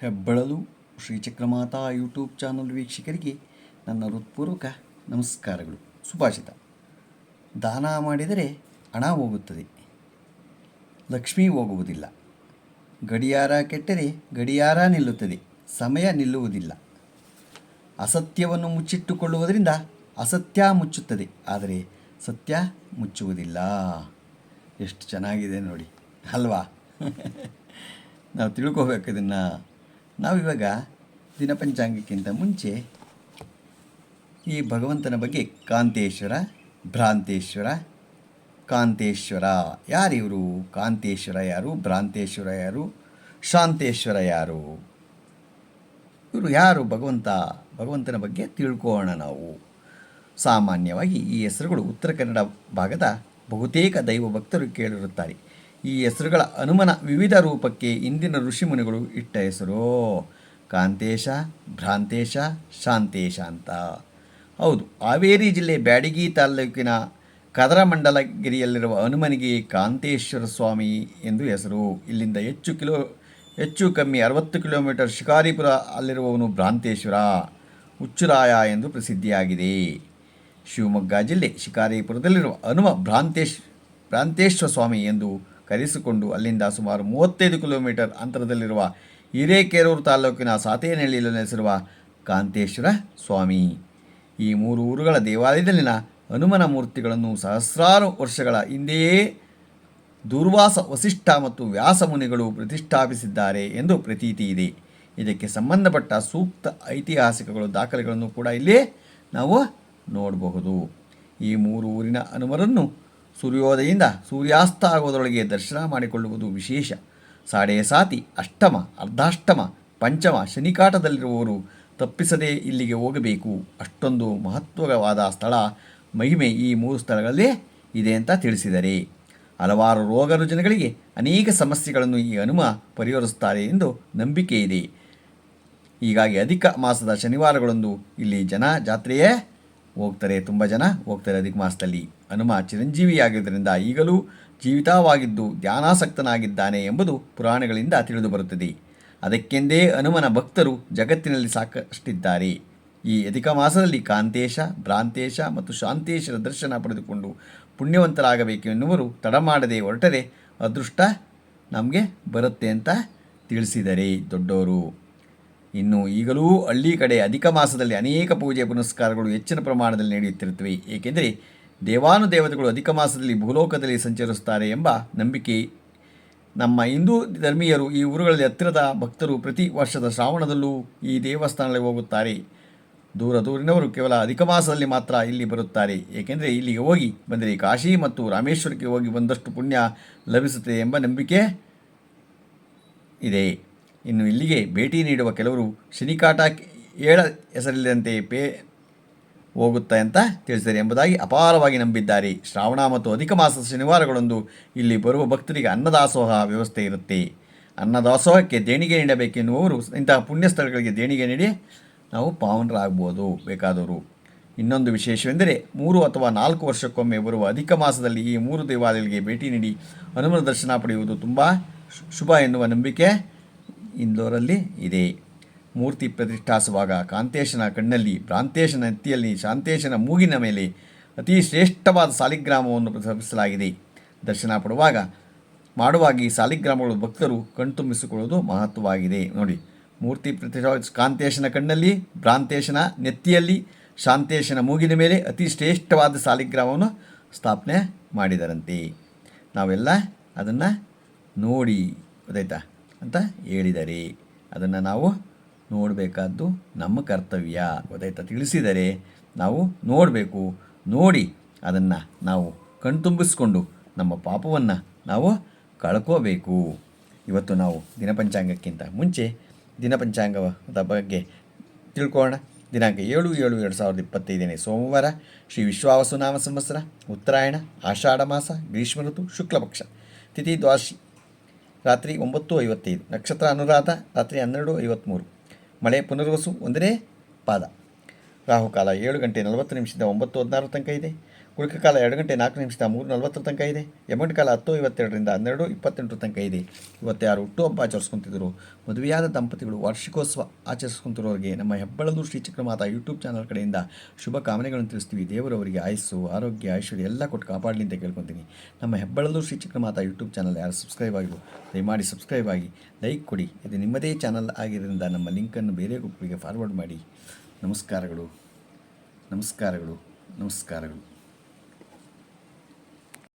ಹೆಬ್ಬಳಲು ಶ್ರೀಚಕ್ರಮಾತಾ YouTube channel ವೀಕ್ಷಕರಿಗೆ ನನ್ನ ಹೃತ್ಪೂರ್ವಕ ನಮಸ್ಕಾರಗಳು. ಸುಭಾಷಿತ. ದಾನ ಮಾಡಿದರೆ ಹಣ ಹೋಗುತ್ತದೆ. ಲಕ್ಷ್ಮಿ ಹೋಗುವುದಿಲ್ಲ. ಗಡಿಯಾರ ಕೆಟ್ಟರೆ ಗಡಿಯಾರ ನಿಲ್ಲುತ್ತದೆ. ಸಮಯ ನಿಲ್ಲುವುದಿಲ್ಲ. ಅಸತ್ಯವನ್ನು ಮುಚ್ಚಿಟ್ಟುಕೊಳ್ಳುವುದರಿಂದ ಅಸತ್ಯ ಮುಚ್ಚುತ್ತದೆ. ಆದರೆ ಸತ್ಯ ಮುಚ್ಚುವುದಿಲ್ಲ. ಎಷ್ಟು ಚೆನ್ನಾಗಿದೆ ನೋಡಿ. ಅಲ್ವಾ? ನಾವು ತಿಳ್ಕೋಬೇಕು ಇದನ್ನು. ನಾವಿವಾಗ ದಿನಪಂಚಾಂಗಕ್ಕಿಂತ ಮುಂಚೆ ಈ ಭಗವಂತನ ಬಗ್ಗೆ ಕಾಂತೇಶ್ವರ, ಭ್ರಾಂತೇಶ್ವರ, ಕಾಂತೇಶ್ವರ ಯಾರಿವರು ಕಾಂತೇಶ್ವರ ಯಾರು? ಭ್ರಾಂತೇಶ್ವರ ಯಾರು? ಶಾಂತೇಶ್ವರ ಯಾರು? ಇವರು ಯಾರು? ಭಗವಂತ, ಭಗವಂತನ ಬಗ್ಗೆ ತಿಳ್ಕೋಣ ನಾವು. ಸಾಮಾನ್ಯವಾಗಿ ಈ ಹೆಸರುಗಳು ಉತ್ತರ ಕನ್ನಡ ಭಾಗದ ಬಹುತೇಕ ದೈವ ಭಕ್ತರು ಕೇಳಿರುತ್ತಾರೆ. ಈ ಹೆಸರುಗಳ ಅನುಮನ ವಿವಿಧ ರೂಪಕ್ಕೆ ಇಂದಿನ ಋಷಿಮುನಿಗಳು ಇಟ್ಟ ಹೆಸರು. ಕಾಂತೇಶ, ಭ್ರಾಂತೇಶ, ಶಾಂತೇಶ ಅಂತ. ಹೌದು, ಹಾವೇರಿ ಜಿಲ್ಲೆ ಬ್ಯಾಡಗಿ ತಾಲೂಕಿನ ಕದರಮಂಡಲಗಿರಿಯಲ್ಲಿರುವ ಹನುಮನಿಗೆ ಕಾಂತೇಶ್ವರ ಸ್ವಾಮಿ ಎಂದು ಹೆಸರು. ಇಲ್ಲಿಂದ ಹೆಚ್ಚು ಕಿಲೋ, ಹೆಚ್ಚು ಕಮ್ಮಿ ಅರವತ್ತು ಕಿಲೋಮೀಟರ್ ಶಿಕಾರಿಪುರ ಅಲ್ಲಿರುವವನು ಭ್ರಾಂತೇಶ್ವರ. ಹುಚ್ಚುರಾಯ ಎಂದು ಪ್ರಸಿದ್ಧಿಯಾಗಿದೆ. ಶಿವಮೊಗ್ಗ ಜಿಲ್ಲೆ ಶಿಕಾರಿಪುರದಲ್ಲಿರುವ ಹನುಮ ಭ್ರಾಂತೇಶ್ ಭ್ರಾಂತೇಶ್ವರ ಸ್ವಾಮಿ ಎಂದು ಕರೆಸಿಕೊಂಡು ಅಲ್ಲಿಂದ ಸುಮಾರು ಮೂವತ್ತೈದು ಕಿಲೋಮೀಟರ್ ಅಂತರದಲ್ಲಿರುವ ಹಿರೇಕೆರೂರು ತಾಲೂಕಿನ ಸಾತೇನಹಳ್ಳಿಯಲ್ಲಿ ನೆಲೆಸಿರುವ ಕಾಂತೇಶ್ವರ ಸ್ವಾಮಿ. ಈ ಮೂರು ಊರುಗಳ ದೇವಾಲಯದಲ್ಲಿನ ಹನುಮನ ಮೂರ್ತಿಗಳನ್ನು ಸಹಸ್ರಾರು ವರ್ಷಗಳ ಹಿಂದೆಯೇ ದುರ್ವಾಸ ವಸಿಷ್ಠ ಮತ್ತು ವ್ಯಾಸ ಮುನಿಗಳು ಪ್ರತಿಷ್ಠಾಪಿಸಿದ್ದಾರೆ ಎಂದು ಪ್ರತೀತಿ ಇದೆ. ಇದಕ್ಕೆ ಸಂಬಂಧಪಟ್ಟ ಸೂಕ್ತ ಐತಿಹಾಸಿಕಗಳು ದಾಖಲೆಗಳನ್ನು ಕೂಡ ಇಲ್ಲಿ ನಾವು ನೋಡಬಹುದು. ಈ ಮೂರು ಊರಿನ ಹನುಮರನ್ನು ಸೂರ್ಯೋದಯದಿಂದ ಸೂರ್ಯಾಸ್ತ ಆಗೋದರೊಳಗೆ ದರ್ಶನ ಮಾಡಿಕೊಳ್ಳುವುದು ವಿಶೇಷ. ಸಾಡೆ ಸಾತಿ, ಅಷ್ಟಮ, ಅರ್ಧಾಷ್ಟಮ, ಪಂಚಮ, ಶನಿಕಾಟದಲ್ಲಿರುವವರು ತಪ್ಪಿಸದೇ ಇಲ್ಲಿಗೆ ಹೋಗಬೇಕು. ಅಷ್ಟೊಂದು ಮಹತ್ವವಾದ ಸ್ಥಳ ಮಹಿಮೆ ಈ ಮೂರು ಸ್ಥಳಗಳಲ್ಲೇ ಇದೆ ಅಂತ ತಿಳಿಸಿದರೆ. ಹಲವಾರು ರೋಗ ರುಜಿನಗಳಿಗೆ ಅನೇಕ ಸಮಸ್ಯೆಗಳನ್ನು ಈ ಹನುಮ ಪರಿಹರಿಸುತ್ತಾರೆ ಎಂದು ನಂಬಿಕೆ ಇದೆ. ಹೀಗಾಗಿ ಅಧಿಕ ಮಾಸದ ಶನಿವಾರಗಳಂದು ಇಲ್ಲಿ ಜನ ಜಾತ್ರೆಯೇ ಹೋಗ್ತಾರೆ. ತುಂಬ ಜನ ಹೋಗ್ತಾರೆ ಅಧಿಕ ಮಾಸದಲ್ಲಿ. ಹನುಮ ಚಿರಂಜೀವಿಯಾಗಿದ್ದರಿಂದ ಈಗಲೂ ಜೀವಿತವಾಗಿದ್ದು ಧ್ಯಾನಾಸಕ್ತನಾಗಿದ್ದಾನೆ ಎಂಬುದು ಪುರಾಣಗಳಿಂದ ತಿಳಿದು ಬರುತ್ತದೆ. ಅದಕ್ಕೆಂದೇ ಹನುಮನ ಭಕ್ತರು ಜಗತ್ತಿನಲ್ಲಿ ಸಾಕಷ್ಟಿದ್ದಾರೆ. ಈ ಅಧಿಕ ಮಾಸದಲ್ಲಿ ಕಾಂತೇಶ, ಭ್ರಾಂತೇಶ ಮತ್ತು ಶಾಂತೇಶರ ದರ್ಶನ ಪಡೆದುಕೊಂಡು ಪುಣ್ಯವಂತರಾಗಬೇಕು ಎನ್ನುವರು ತಡ ಮಾಡದೆ ಹೊರಟರೆ ಅದೃಷ್ಟ ನಮಗೆ ಬರುತ್ತೆ ಅಂತ ತಿಳಿಸಿದರೆ ದೊಡ್ಡವರು. ಇನ್ನು ಈಗಲೂ ಹಳ್ಳಿ ಕಡೆ ಅಧಿಕ ಮಾಸದಲ್ಲಿ ಅನೇಕ ಪೂಜೆ ಪುನಸ್ಕಾರಗಳು ಹೆಚ್ಚಿನ ಪ್ರಮಾಣದಲ್ಲಿ ನಡೆಯುತ್ತಿರುತ್ತವೆ. ಏಕೆಂದರೆ ದೇವಾನುದೇವತೆಗಳು ಅಧಿಕ ಮಾಸದಲ್ಲಿ ಭೂಲೋಕದಲ್ಲಿ ಸಂಚರಿಸುತ್ತಾರೆ ಎಂಬ ನಂಬಿಕೆ ನಮ್ಮ ಹಿಂದೂ ಧರ್ಮೀಯರು ಈ ಊರುಗಳಲ್ಲಿ ಹತ್ತಿರದ ಭಕ್ತರು ಪ್ರತಿ ವರ್ಷದ ಶ್ರಾವಣದಲ್ಲೂ ಈ ದೇವಸ್ಥಾನಗಳಿಗೆ ಹೋಗುತ್ತಾರೆ. ದೂರ ದೂರಿನವರು ಕೇವಲ ಅಧಿಕ ಮಾಸದಲ್ಲಿ ಮಾತ್ರ ಇಲ್ಲಿ ಬರುತ್ತಾರೆ. ಏಕೆಂದರೆ ಇಲ್ಲಿಗೆ ಹೋಗಿ ಬಂದರೆ ಕಾಶಿ ಮತ್ತು ರಾಮೇಶ್ವರಕ್ಕೆ ಹೋಗಿ ಬಂದಷ್ಟು ಪುಣ್ಯ ಲಭಿಸುತ್ತದೆ ಎಂಬ ನಂಬಿಕೆ ಇದೆ. ಇನ್ನು ಇಲ್ಲಿಗೆ ಭೇಟಿ ನೀಡುವ ಕೆಲವರು ಶನಿಕಾಟ ಏಳ ಹೆಸರಿಲ್ಲದಂತೆ ಪೇ ಹೋಗುತ್ತೆ ಅಂತ ತಿಳಿಸಿದ್ದಾರೆ ಎಂಬುದಾಗಿ ಅಪಾರವಾಗಿ ನಂಬಿದ್ದಾರೆ. ಶ್ರಾವಣ ಮತ್ತು ಅಧಿಕ ಮಾಸದ ಶನಿವಾರಗಳೊಂದು ಇಲ್ಲಿ ಬರುವ ಭಕ್ತರಿಗೆ ಅನ್ನದಾಸೋಹ ವ್ಯವಸ್ಥೆ ಇರುತ್ತೆ. ಅನ್ನದಾಸೋಹಕ್ಕೆ ದೇಣಿಗೆ ನೀಡಬೇಕೆನ್ನುವರು ಇಂತಹ ಪುಣ್ಯ ಸ್ಥಳಗಳಿಗೆ ದೇಣಿಗೆ ನೀಡಿ ನಾವು ಪಾವನರಾಗ್ಬೋದು ಬೇಕಾದವರು. ಇನ್ನೊಂದು ವಿಶೇಷವೆಂದರೆ ಮೂರು ಅಥವಾ ನಾಲ್ಕು ವರ್ಷಕ್ಕೊಮ್ಮೆ ಬರುವ ಅಧಿಕ ಮಾಸದಲ್ಲಿ ಈ ಮೂರು ದೇವಾಲಯಗಳಿಗೆ ಭೇಟಿ ನೀಡಿ ಹನುಮನ ದರ್ಶನ ಪಡೆಯುವುದು ತುಂಬ ಶುಭ ಎನ್ನುವ ನಂಬಿಕೆ ಇಂದೋರಲ್ಲಿ ಇದೆ. ಮೂರ್ತಿ ಪ್ರತಿಷ್ಠಾಸುವಾಗ ಕಾಂತೇಶನ ಕಣ್ಣಲ್ಲಿ, ಭ್ರಾಂತೇಶನ ನೆತ್ತಿಯಲ್ಲಿ, ಶಾಂತೇಶನ ಮೂಗಿನ ಮೇಲೆ ಅತಿ ಶ್ರೇಷ್ಠವಾದ ಸಾಲಿಗ್ರಾಮವನ್ನು ಪ್ರತಿಷ್ಠಾಪಿಸಲಾಗಿದೆ. ದರ್ಶನ ಪಡುವಾಗ ಮಾಡುವಾಗಿ ಸಾಲಿಗ್ರಾಮಗಳು ಭಕ್ತರು ಕಣ್ತುಂಬಿಸಿಕೊಳ್ಳುವುದು ಮಹತ್ವವಾಗಿದೆ. ನೋಡಿ, ಮೂರ್ತಿ ಪ್ರತಿಷ್ಠಾ ಕಾಂತೇಶನ ಕಣ್ಣಲ್ಲಿ, ಭ್ರಾಂತೇಶನ ನೆತ್ತಿಯಲ್ಲಿ, ಶಾಂತೇಶನ ಮೂಗಿನ ಮೇಲೆ ಅತಿ ಶ್ರೇಷ್ಠವಾದ ಸಾಲಿಗ್ರಾಮವನ್ನು ಸ್ಥಾಪನೆ ಮಾಡಿದರಂತೆ. ನಾವೆಲ್ಲ ಅದನ್ನು ನೋಡಿ, ಗೊತ್ತಾಯ್ತಾ? ಅಂತ ಹೇಳಿದರೆ, ಅದನ್ನು ನಾವು ನೋಡಬೇಕಾದ್ದು ನಮ್ಮ ಕರ್ತವ್ಯ. ಗೊತ್ತಾಯ್ತಾ? ತಿಳಿಸಿದರೆ ನಾವು ನೋಡಬೇಕು. ನೋಡಿ ಅದನ್ನು ನಾವು ಕಣ್ತುಂಬಿಸ್ಕೊಂಡು ನಮ್ಮ ಪಾಪವನ್ನು ನಾವು ಕಳ್ಕೋಬೇಕು. ಇವತ್ತು ನಾವು ದಿನಪಂಚಾಂಗಕ್ಕಿಂತ ಮುಂಚೆ ದಿನಪಂಚಾಂಗದ ಬಗ್ಗೆ ತಿಳ್ಕೊಳ್ಳೋಣ. ದಿನಾಂಕ ಏಳು ಏಳು ಎರಡು ಸಾವಿರದ ಇಪ್ಪತ್ತೈದನೇ ಸೋಮವಾರ, ಶ್ರೀ ವಿಶ್ವಾವಸುನಾಮ ಸಂವತ್ಸರ, ಉತ್ತರಾಯಣ, ಆಷಾಢ ಮಾಸ, ಗ್ರೀಷ್ಮ ಋತು, ಶುಕ್ಲಪಕ್ಷ. ತಿಥಿ ದ್ವಾದಶಿ ರಾತ್ರಿ ಒಂಬತ್ತು ಐವತ್ತೈದು ನಕ್ಷತ್ರ ಅನುರಾಧ, ರಾತ್ರಿ ಹನ್ನೆರಡು ಐವತ್ತ್ಮೂರು ಮಳೆ ಪುನರ್ವಸು, ಒಂದನೇ ಪಾದ. ರಾಹುಕಾಲ ಏಳು ಗಂಟೆ ನಲವತ್ತು ನಿಮಿಷದಿಂದ ಒಂಬತ್ತು ಹದಿನಾರು ತನಕ ಇದೆ. ಉಳಿಕ ಕಾಲ ಎರಡು ಗಂಟೆ ನಾಲ್ಕು ನಿಮಿಷದ ಮೂರು ನಲವತ್ತರ ತನಕ ಇದೆ. ಎಮಂಟ್ ಕಾಲ ಹತ್ತು ಐವತ್ತೆರಡರಿಂದ ಹನ್ನೆರಡು ಇಪ್ಪತ್ತೆಂಟರ ತನಕ ಇದೆ. ಇವತ್ತು ಯಾರು ಹುಟ್ಟುಹಬ್ಬ ಆಚರಿಸ್ಕೊತಿದ್ರು. ಮದುವೆಯಾದ ದಂಪತಿಗಳು ವಾರ್ಷಿಕೋತ್ಸವ ಆಚರಿಸ್ಕೊಂತಿರೋರಿಗೆ ನಮ್ಮ ಹೆಬ್ಬಳಲು ಶ್ರೀ ಚಕ್ರಮಾತಾ ಯೂಟ್ಯೂಬ್ ಚಾನಲ್ ಕಡೆಯಿಂದ ಶುಭ ಕಾಮನೆಗಳನ್ನು ತಿಳಿಸ್ತೀವಿ. ದೇವರವರಿಗೆ ಆಯಸ್ಸು, ಆರೋಗ್ಯ, ಐಶ್ವರ್ಯ ಎಲ್ಲ ಕೊಟ್ಟು ಕಾಪಾಡಲಿ ಅಂತ ಕೇಳ್ಕೊತೀನಿ. ನಮ್ಮ ಹೆಬ್ಬಳಲು ಶ್ರೀ ಚಕ್ರಮಾತಾ ಯೂಟ್ಯೂಬ್ ಚಾನಲ್ ಯಾರು ಸಬ್ಸ್ಕ್ರೈಬ್ ಆಗಿದ್ರು ದಯಮಾಡಿ ಸಬ್ಸ್ಕ್ರೈಬ್ ಆಗಿ ಲೈಕ್ ಕೊಡಿ. ಇದು ನಿಮ್ಮದೇ ಚಾನಲ್ ಆಗಿರೋದ್ರಿಂದ ನಮ್ಮ ಲಿಂಕನ್ನು ಬೇರೆ ಗ್ರೂಪ್ಗಳಿಗೆ ಫಾರ್ವರ್ಡ್ ಮಾಡಿ. ನಮಸ್ಕಾರಗಳು. ನಮಸ್ಕಾರಗಳು. ನಮಸ್ಕಾರಗಳು.